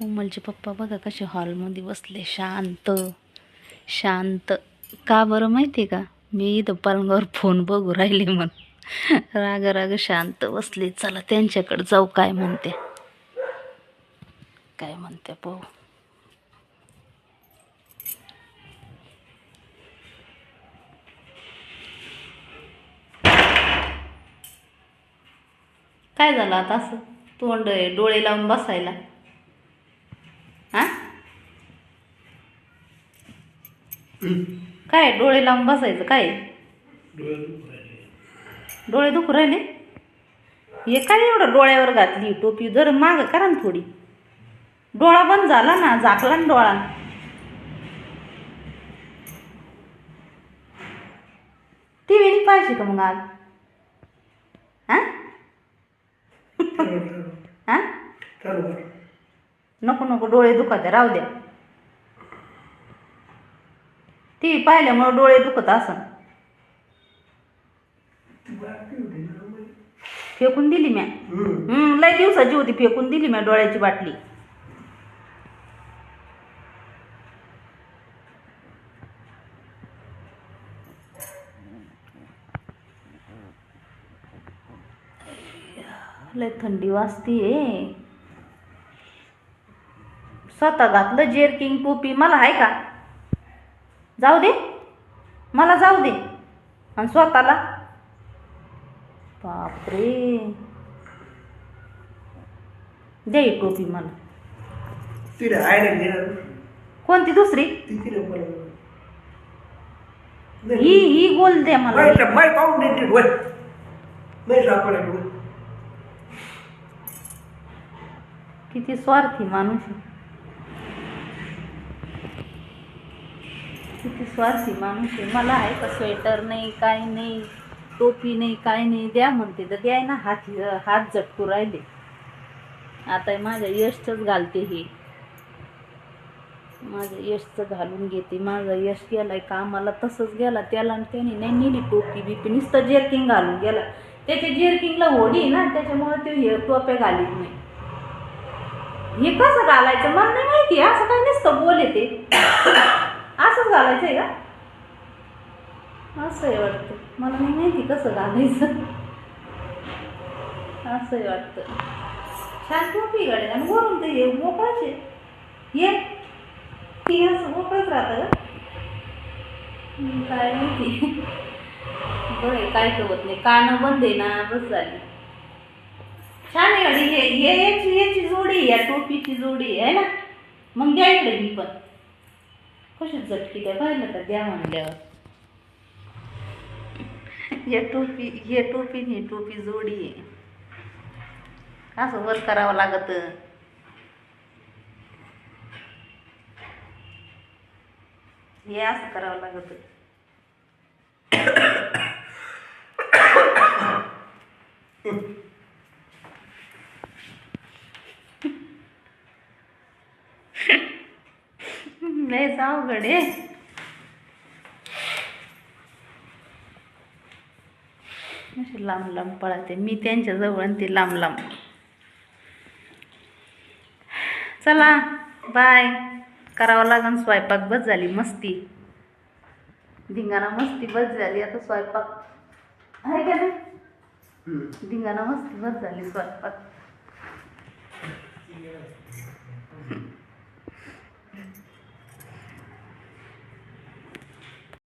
कोमलचे पप्पा बघा कसे हॉलमध्ये बसले शांत शांत. का बरं माहिती आहे का? मी इथं पालंगावर फोन बघू राहिले म्हण राग राग शांत बसले. चला त्यांच्याकडे जाऊ काय म्हणते? काय म्हणते पाहू. काय झालं आता असं? तोंड आहे, डोळे लावून बसायला हा काय डोळे लावून बसायचं काय? डोळे दुखू राहिले. हे काय एवढं डोळ्यावर घातली? टोपी जर माग करा ना थोडी. डोळा बंद झाला ना झाकला ना डोळा. टी व्ही पाहिजे का मग आज? हा? नको नको डोळे दुखत राहू द्या. टी व्ही पाहिल्यामुळं डोळे दुखत असं. फेकून दिली म्या. हम्म लय दिवसाची होती फेकून दिली म्या डोळ्याची बाटली. लय थंडी वाजतीये. स्वतः घातलं जेरकिंग टोपी मला आहे का? जाऊ दे. मला जाऊ दे. आणि स्वतःला. बापरे. दे टोपी मला. कोणती दुसरी. ही ही गोल दे मला. किती स्वार्थी माणूस किती स्वार्थी माणूस आहे. मला आहे का स्वेटर नाही काय नाही टोपी नाही काय नाही. द्या म्हणते तर द्याय ना हात हात झटकू राहिले. आता माझ्या यशच घालते हे. माझं यशचं घालून घेते. माझा यश गेलाय कामाला. तसंच गेला त्याला आणि त्याने नाही नेली टोपी बिपी. नुसतं जेरकिंग घालून गेला. त्याच्या जेरकिंगला होडी ना त्याच्यामुळे ते हे टोप्या घालीत नाही. हे कसं घालायचं? मला नाही माहिती. असं काय नसतं बोल ते असंच आहे का? असं आहे वाटतं. मला नाही माहिती कसं घालायचं असं आहे वाटतं. छान मोठी गाडी आणि वरून ते ये मोकळाचे ये. ती असं मोकळंच राहतं का? काय माहिती. बरं काय कळत नाही. कानं बंद आहे ना बस झाली. छान आहे गाडी हे हे याची याची जोडी या टोपीची जोडी आहे ना? मग द्या इकडे मी पण. कशी झटकी द्या पाहिलं का द्या म्हणल्यावर या टोपी हे टोपी ही टोपी जोडी आहे असं वर करावं लागत हे असं करावं लागत लय जाऊ गडे। अशी लांब लांब पळते. मी त्यांच्या जवळ आणि ते लांब लांब चला बाय करावं लागन स्वयंपाक. बस झाली मस्ती. धिंगाणा मस्ती बस झाली. आता स्वयंपाक. आहे का नाही? धिंगाणा मस्ती बस झाली स्वयंपाक.